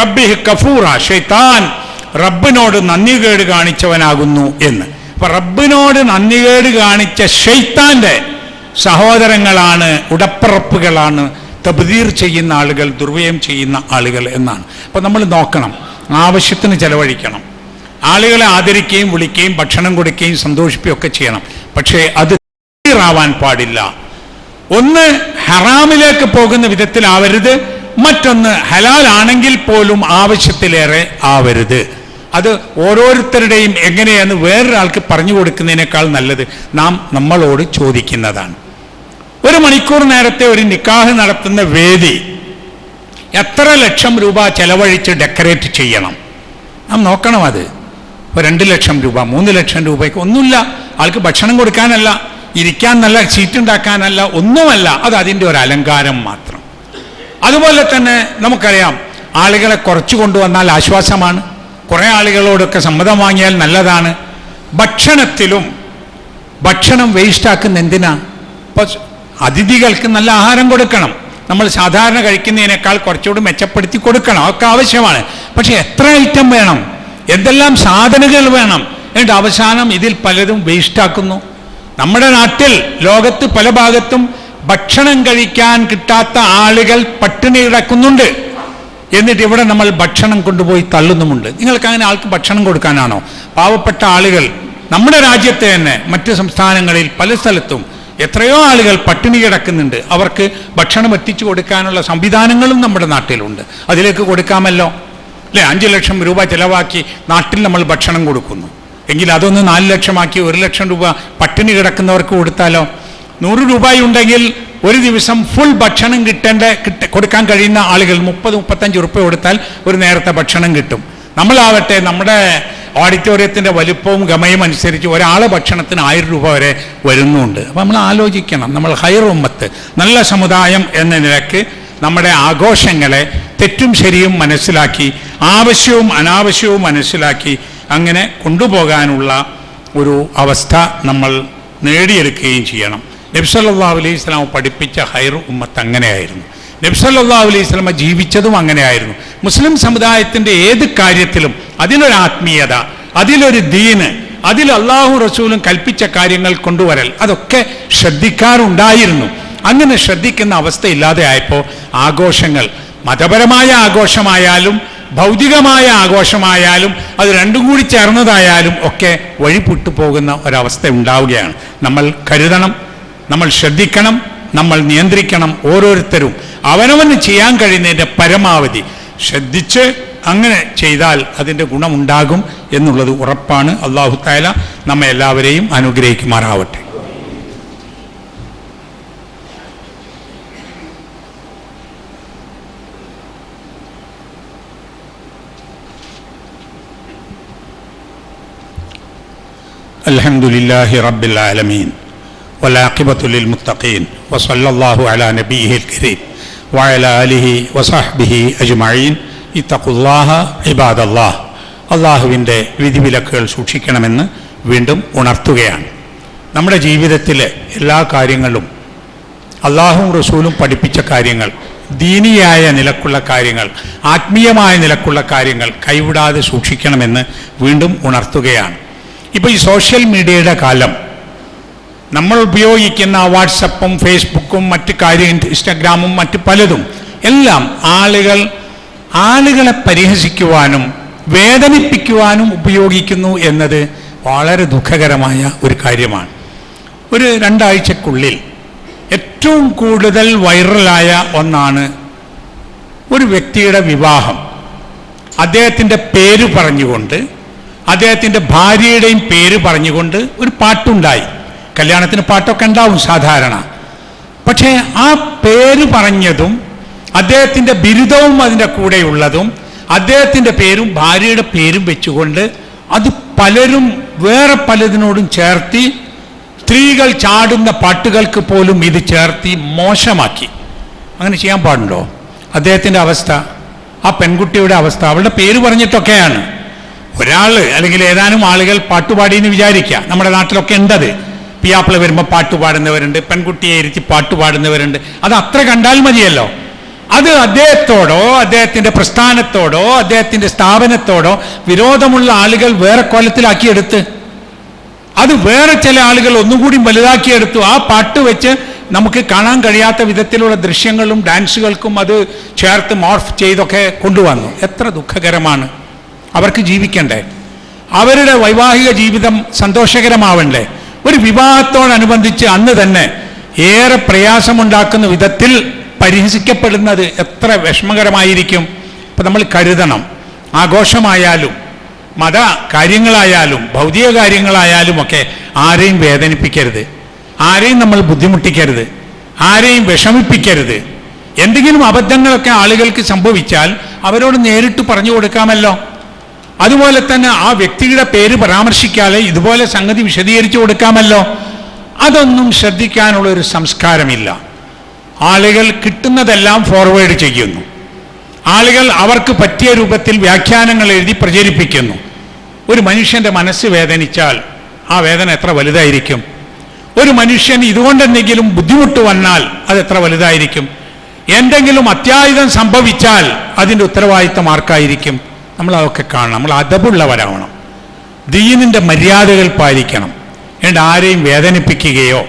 A: റബ്ബി കഫൂറ ഷെയ്ത്താൻ റബ്ബിനോട് നന്ദികേട് കാണിച്ചവനാകുന്നു എന്ന്. അപ്പൊ റബ്ബിനോട് നന്ദികേട് കാണിച്ച ഷെയ്ത്താന്റെ സഹോദരങ്ങളാണ് ഉടപ്പിറപ്പുകളാണ് തബ്ദീർ ചെയ്യുന്ന ആളുകൾ ദുർവ്യയം ചെയ്യുന്ന ആളുകൾ എന്നാണ്. അപ്പോൾ നമ്മൾ നോക്കണം ആവശ്യത്തിന് ചെലവഴിക്കണം. ആളുകളെ ആദരിക്കുകയും വിളിക്കുകയും ഭക്ഷണം കൊടുക്കുകയും സന്തോഷിപ്പിക്കുകയും ഒക്കെ ചെയ്യണം. പക്ഷേ അത് ആവാൻ പാടില്ല. ഒന്ന് ഹറാമിലേക്ക് പോകുന്ന വിധത്തിൽ ആവരുത് മറ്റൊന്ന് ഹലാലാണെങ്കിൽ പോലും ആവശ്യത്തിലേറെ ആവരുത്. അത് ഓരോരുത്തരുടെയും എങ്ങനെയാണ് വേറൊരാൾക്ക് പറഞ്ഞു കൊടുക്കുന്നതിനേക്കാൾ നല്ലത്? നാം നമ്മളോട് ചോദിക്കുന്നതാണ്. ഒരു മണിക്കൂർ നേരത്തെ ഒരു നിക്കാഹ് നടത്തുന്ന വേദി എത്ര ലക്ഷം രൂപ ചെലവഴിച്ച് ഡെക്കറേറ്റ് ചെയ്യണം? നാം നോക്കണം അത്. ഇപ്പോൾ രണ്ട് ലക്ഷം രൂപ മൂന്ന് ലക്ഷം രൂപയ്ക്ക് ഒന്നുമില്ല. ആൾക്ക് ഭക്ഷണം കൊടുക്കാനല്ല ഇരിക്കാൻ നല്ല സീറ്റ് ഉണ്ടാക്കാനല്ല ഒന്നുമല്ല. അത് അതിന്റെ ഒരു അലങ്കാരം മാത്രം. അതുപോലെ തന്നെ നമുക്കറിയാം ആളുകളെ കുറച്ച് കൊണ്ടുവന്നാൽ ആശ്വാസമാണ്. കുറേ ആളുകളോടൊക്കെ സമ്മതം വാങ്ങിയാൽ നല്ലതാണ്. ഭക്ഷണത്തിലും ഭക്ഷണം വേസ്റ്റാക്കുന്ന എന്തിനാ? ഇപ്പൊ അതിഥികൾക്ക് നല്ല ആഹാരം കൊടുക്കണം. നമ്മൾ സാധാരണ കഴിക്കുന്നതിനേക്കാൾ കുറച്ചുകൂടി മെച്ചപ്പെടുത്തി കൊടുക്കണം. ഒക്കെ ആവശ്യമാണ്. പക്ഷെ എത്ര ഐറ്റം വേണം? എന്തെല്ലാം സാധനങ്ങൾ വേണം? എന്നിട്ട് അവസാനം ഇതിൽ പലതും വേസ്റ്റാക്കുന്നു നമ്മുടെ നാട്ടിൽ ലോകത്ത് പല ഭാഗത്തും ഭക്ഷണം കഴിക്കാൻ കിട്ടാത്ത ആളുകൾ പട്ടിണി കിടക്കുന്നുണ്ട്. എന്നിട്ട് ഇവിടെ നമ്മൾ ഭക്ഷണം കൊണ്ടുപോയി തള്ളുന്നുമുണ്ട്. നിങ്ങൾക്ക് അങ്ങനെ ആൾക്ക് ഭക്ഷണം കൊടുക്കാനാണോ? പാവപ്പെട്ട ആളുകൾ നമ്മുടെ രാജ്യത്തെ തന്നെ മറ്റ് സംസ്ഥാനങ്ങളിൽ പല സ്ഥലത്തും എത്രയോ ആളുകൾ പട്ടിണി കിടക്കുന്നുണ്ട്. അവർക്ക് ഭക്ഷണം എത്തിച്ചു കൊടുക്കാനുള്ള സംവിധാനങ്ങളും നമ്മുടെ നാട്ടിലുണ്ട്. അതിലേക്ക് കൊടുക്കാമല്ലോ? അല്ലെ? അഞ്ച് ലക്ഷം രൂപ ചിലവാക്കി നാട്ടിൽ നമ്മൾ ഭക്ഷണം കൊടുക്കുന്നു. എങ്കിൽ അതൊന്ന് നാല് ലക്ഷമാക്കി ഒരു ലക്ഷം രൂപ പട്ടിണി കിടക്കുന്നവർക്ക് കൊടുത്താലോ? നൂറ് രൂപ ഉണ്ടെങ്കിൽ ഒരു ദിവസം ഫുൾ ഭക്ഷണം കിട്ടേണ്ട കിട്ട കൊടുക്കാൻ കഴിയുന്ന ആളുകൾ മുപ്പത് മുപ്പത്തഞ്ച് ഉറുപ്പ്യ കൊടുത്താൽ ഒരു നേരത്തെ ഭക്ഷണം കിട്ടും. നമ്മളാവട്ടെ നമ്മുടെ ഓഡിറ്റോറിയത്തിന്റെ വലുപ്പവും ഗമയും അനുസരിച്ച് ഒരാൾ ഭക്ഷണത്തിന് ആയിരം രൂപ വരെ വരുന്നുണ്ട്. അപ്പം നമ്മൾ ആലോചിക്കണം. നമ്മൾ ഹൈർ ഉമ്മത്ത് നല്ല സമുദായം എന്ന നിലയ്ക്ക് നമ്മുടെ ആഘോഷങ്ങളെ തെറ്റും ശരിയും മനസ്സിലാക്കി ആവശ്യവും അനാവശ്യവും മനസ്സിലാക്കി അങ്ങനെ കൊണ്ടുപോകാനുള്ള ഒരു അവസ്ഥ നമ്മൾ നേടിയെടുക്കുകയും ചെയ്യണം. നബ്സല്ലാ അലൈഹി സ്വലാം പഠിപ്പിച്ച ഹൈർ ഉമ്മത്ത് അങ്ങനെയായിരുന്നു. നബ്സല്ലാ അലൈഹി സ്വലമ ജീവിച്ചതും അങ്ങനെയായിരുന്നു. മുസ്ലിം സമുദായത്തിന്റെ ഏത് കാര്യത്തിലും അതിലൊരു ആത്മീയത അതിലൊരു ദീന് അതിൽ അള്ളാഹു റസൂലും കൽപ്പിച്ച കാര്യങ്ങൾ കൊണ്ടുവരൽ അതൊക്കെ ശ്രദ്ധിക്കാറുണ്ടായിരുന്നു. അങ്ങനെ ശ്രദ്ധിക്കുന്ന അവസ്ഥ ഇല്ലാതെ ആയപ്പോൾ ആഘോഷങ്ങൾ മതപരമായ ആഘോഷമായാലും ഭൗതികമായ ആഘോഷമായാലും അത് രണ്ടും കൂടി ചേർന്നതായാലും ഒക്കെ വഴിപുട്ടു പോകുന്ന ഒരവസ്ഥ ഉണ്ടാവുകയാണ്. നമ്മൾ കരുതണം നമ്മൾ ശ്രദ്ധിക്കണം നമ്മൾ നിയന്ത്രിക്കണം ഓരോരുത്തരും. അവനവന് ചെയ്യാൻ കഴിയുന്നതിൻ്റെ പരമാവധി ശ്രദ്ധിച്ച് അങ്ങനെ ചെയ്താൽ അതിൻ്റെ ഗുണമുണ്ടാകും എന്നുള്ളത് ഉറപ്പാണ് അള്ളാഹു താല നമ്മെ എല്ലാവരെയും അനുഗ്രഹിക്കുമാറാവട്ടെ الحمد لله رب العالمين والعاقبة للمتقين وصلى الله على نبيه الكريم വായല അലിഹി വസാഹ്ബിഹി അജുമഴീൻ ഇത്തഖുല്ലാഹ ഇബാദല്ലാഹ് അള്ളാഹുവിന്റെ വിധിവിലക്കുകൾ സൂക്ഷിക്കണമെന്ന് വീണ്ടും ഉണർത്തുകയാണ്. നമ്മുടെ ജീവിതത്തിലെ എല്ലാ കാര്യങ്ങളും അള്ളാഹും റസൂലും പഠിപ്പിച്ച കാര്യങ്ങൾ ദീനിയായ നിലക്കുള്ള കാര്യങ്ങൾ ആത്മീയമായ നിലക്കുള്ള കാര്യങ്ങൾ കൈവിടാതെ സൂക്ഷിക്കണമെന്ന് വീണ്ടും ഉണർത്തുകയാണ്. ഇപ്പോൾ ഈ സോഷ്യൽ മീഡിയയുടെ കാലം നമ്മൾ ഉപയോഗിക്കുന്ന വാട്സപ്പും ഫേസ്ബുക്കും മറ്റ് കാര്യം ഇൻസ്റ്റഗ്രാമും മറ്റ് പലതും എല്ലാം ആളുകൾ ആളുകളെ പരിഹസിക്കുവാനും വേദനിപ്പിക്കുവാനും ഉപയോഗിക്കുന്നു എന്നത് വളരെ ദുഃഖകരമായ ഒരു കാര്യമാണ്. ഒരു രണ്ടാഴ്ചക്കുള്ളിൽ ഏറ്റവും കൂടുതൽ വൈറലായ ഒന്നാണ് ഒരു വ്യക്തിയുടെ വിവാഹം. അദ്ദേഹത്തിന്റെ പേര് പറഞ്ഞുകൊണ്ട് അദ്ദേഹത്തിന്റെ ഭാര്യയുടെയും പേര് പറഞ്ഞുകൊണ്ട് ഒരു പാട്ടുണ്ടായി. കല്യാണത്തിന് പാട്ടൊക്കെ ഉണ്ടാവും സാധാരണ. പക്ഷേ ആ പേര് പറഞ്ഞതും അദ്ദേഹത്തിന്റെ ബിരുദവും അതിന്റെ കൂടെയുള്ളതും അദ്ദേഹത്തിന്റെ പേരും ഭാര്യയുടെ പേരും വെച്ചുകൊണ്ട് അത് പലരും വേറെ പലതിനോടും ചേർത്തി സ്ത്രീകൾ ചാടുന്ന പാട്ടുകൾക്ക് പോലും ഇത് ചേർത്തി മോശമാക്കി. അങ്ങനെ ചെയ്യാൻ പാടുണ്ടോ? അദ്ദേഹത്തിന്റെ അവസ്ഥ ആ പെൺകുട്ടിയുടെ അവസ്ഥ അവളുടെ പേര് പറഞ്ഞിട്ടൊക്കെയാണ്. ഒരാൾ അല്ലെങ്കിൽ ഏതാനും ആളുകൾ പാട്ടുപാടിയെന്ന് വിചാരിക്കുക നമ്മുടെ നാട്ടിലൊക്കെ ഉണ്ടത്. പിയാപ്പിള വരുമ്പോൾ പാട്ട് പാടുന്നവരുണ്ട് പെൺകുട്ടിയെ ഇരുത്തി പാട്ട് പാടുന്നവരുണ്ട്. അത് അത്ര കണ്ടാൽ മതിയല്ലോ. അത് അദ്ദേഹത്തോടോ അദ്ദേഹത്തിന്റെ പ്രസ്ഥാനത്തോടോ അദ്ദേഹത്തിന്റെ സ്ഥാപനത്തോടോ വിരോധമുള്ള ആളുകൾ വേറെ കൊലത്തിലാക്കിയെടുത്ത് അത് വേറെ ചില ആളുകൾ ഒന്നുകൂടി വലുതാക്കിയെടുത്തു. ആ പാട്ട് വെച്ച് നമുക്ക് കാണാൻ കഴിയാത്ത വിധത്തിലുള്ള ദൃശ്യങ്ങളും ഡാൻസുകൾക്കും അത് ചേർത്ത് മോർഫ് ചെയ്തൊക്കെ കൊണ്ടുവന്നു. എത്ര ദുഃഖകരമാണ്. അവർക്ക് ജീവിക്കണ്ടേ. അവരുടെ വൈവാഹിക ജീവിതം സന്തോഷകരമാവണ്ടേ. ഒരു വിവാഹത്തോടനുബന്ധിച്ച് അന്ന് തന്നെ ഏറെ പ്രയാസമുണ്ടാക്കുന്ന വിധത്തിൽ പരിഹസിക്കപ്പെടുന്നത് എത്ര വിഷമകരമായിരിക്കും. ഇപ്പം നമ്മൾ കരുതണം. ആഘോഷമായാലും മത കാര്യങ്ങളായാലും ഭൗതിക കാര്യങ്ങളായാലും ഒക്കെ ആരെയും വേദനിപ്പിക്കരുത്. ആരെയും നമ്മൾ ബുദ്ധിമുട്ടിക്കരുത്. ആരെയും വിഷമിപ്പിക്കരുത്. എന്തെങ്കിലും അബദ്ധങ്ങളൊക്കെ ആളുകൾക്ക് സംഭവിച്ചാൽ അവരോട് നേരിട്ട് പറഞ്ഞു കൊടുക്കാമല്ലോ. അതുപോലെ തന്നെ ആ വ്യക്തിയുടെ പേര് പരാമർശിക്കാതെ ഇതുപോലെ സംഗതി വിശദീകരിച്ചു കൊടുക്കാമല്ലോ? അതൊന്നും ശ്രദ്ധിക്കാനുള്ള ഒരു സംസ്കാരമില്ല. ആളുകൾ കിട്ടുന്നതെല്ലാം ഫോർവേഡ് ചെയ്യുന്നു. ആളുകൾ അവർക്ക് പറ്റിയ രൂപത്തിൽ വ്യാഖ്യാനങ്ങൾ എഴുതി പ്രചരിപ്പിക്കുന്നു. ഒരു മനുഷ്യന്റെ മനസ്സ് വേദനിച്ചാൽ ആ വേദന എത്ര വലുതായിരിക്കും? ഒരു മനുഷ്യൻ ഇതുകൊണ്ട് എന്തെങ്കിലും ബുദ്ധിമുട്ട് വന്നാൽ അത് എത്ര വലുതായിരിക്കും? എന്തെങ്കിലും അത്യാഹിതം സംഭവിച്ചാൽ അതിന്റെ ഉത്തരവാദിത്തം ആർക്കായിരിക്കും? നമ്മൾ അതൊക്കെ കാണണം. നമ്മൾ അതപുള്ളവരാവണം ദീനിന്റെ മര്യാദകൾ പാലിക്കണം. എന്നിട്ട് ആരെയും വേദനിപ്പിക്കുകയോ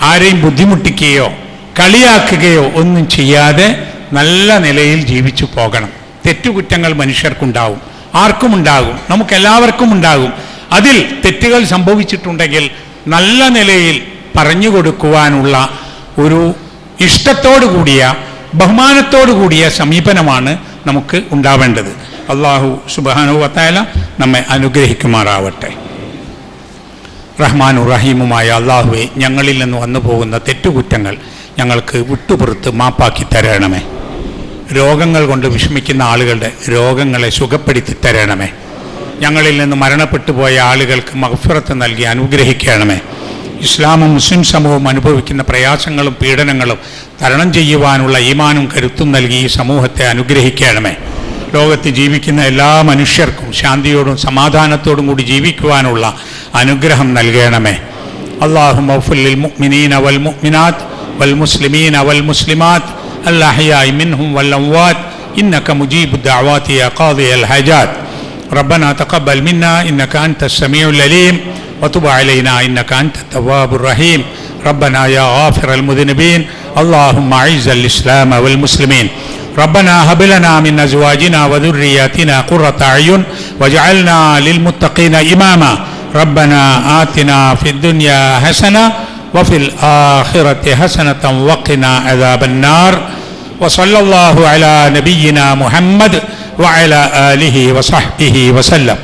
A: ആരെയും ബുദ്ധിമുട്ടിക്കുകയോ കളിയാക്കുകയോ ഒന്നും ചെയ്യാതെ നല്ല നിലയിൽ ജീവിച്ചു പോകണം. തെറ്റുകുറ്റങ്ങൾ മനുഷ്യർക്കുണ്ടാവും. ആർക്കും ഉണ്ടാകും നമുക്കെല്ലാവർക്കും ഉണ്ടാകും. അതിൽ തെറ്റുകൾ സംഭവിച്ചിട്ടുണ്ടെങ്കിൽ നല്ല നിലയിൽ പറഞ്ഞു കൊടുക്കുവാനുള്ള ഒരു ഇഷ്ടത്തോടു കൂടിയ ബഹുമാനത്തോടു കൂടിയ സമീപനമാണ് നമുക്ക് ഉണ്ടാവേണ്ടത്. അള്ളാഹു സുബാനുവത്തായ നമ്മെ അനുഗ്രഹിക്കുമാറാവട്ടെ. റഹ്മാനു റഹീമുമായ അള്ളാഹുവെ ഞങ്ങളിൽ നിന്ന് വന്നു പോകുന്ന തെറ്റുകുറ്റങ്ങൾ ഞങ്ങൾക്ക് വിട്ടുപുറത്ത് മാപ്പാക്കി തരണമേ. രോഗങ്ങൾ കൊണ്ട് വിഷമിക്കുന്ന ആളുകളുടെ രോഗങ്ങളെ സുഖപ്പെടുത്തി തരണമേ. ഞങ്ങളിൽ നിന്ന് മരണപ്പെട്ടു പോയ ആളുകൾക്ക് മഹഫിറത്ത് നൽകി അനുഗ്രഹിക്കണമേ. ഇസ്ലാമും മുസ്ലിം സമൂഹവും അനുഭവിക്കുന്ന പ്രയാസങ്ങളും പീഡനങ്ങളും തരണം ചെയ്യുവാനുള്ള ഈമാനും കരുത്തും നൽകി ഈ സമൂഹത്തെ അനുഗ്രഹിക്കണമേ. ലോകത്ത് ജീവിക്കുന്ന എല്ലാ മനുഷ്യർക്കും ശാന്തിയോടും സമാധാനത്തോടും കൂടി ജീവിക്കുവാനുള്ള അനുഗ്രഹം നൽകണമേ അള്ളാഹു മൗഫുല്ലിൽ മുഅ്മിനീന വൽ മുഅ്മിനാത്ത് വൽ മുസ്ലിമീന വൽ മുസ്ലിമാത്ത് الأحياء منهم والأموات إنك مجيب الدعوات يا قاضي الحاجات ربنا تقبل منا إنك أنت السميع العليم وتب علينا إنك أنت التواب الرحيم ربنا يا غافر المذنبين اللهم أعز الإسلام والمسلمين ربنا هب لنا من أزواجنا وذرياتنا قرة أعين واجعلنا للمتقين إماما. ربنا آتنا في الدنيا حسنة وفي الآخرة حسنة وقنا عذاب النار. وصلى الله على نبينا محمد وعلى آله وصحبه وسلم.